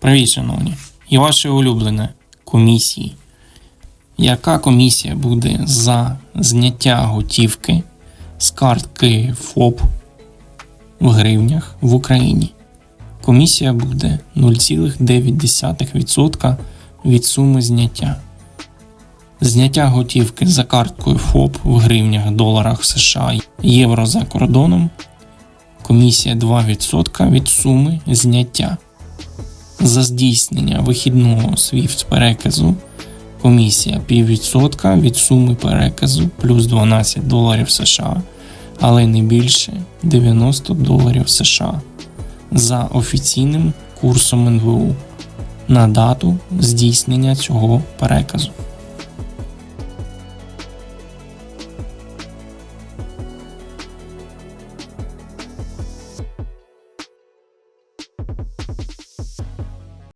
Привіт, шановні. І ваше улюблене комісії. Яка комісія буде за зняття готівки з картки ФОП в гривнях в Україні? Комісія буде 0,9% від суми зняття. Зняття готівки за карткою ФОП в гривнях, доларах США, євро за кордоном. Комісія 2% від суми зняття. За здійснення вихідного SWIFT переказу комісія 5% від суми переказу плюс 12 доларів США, але не більше 90 доларів США за офіційним курсом НВУ на дату здійснення цього переказу.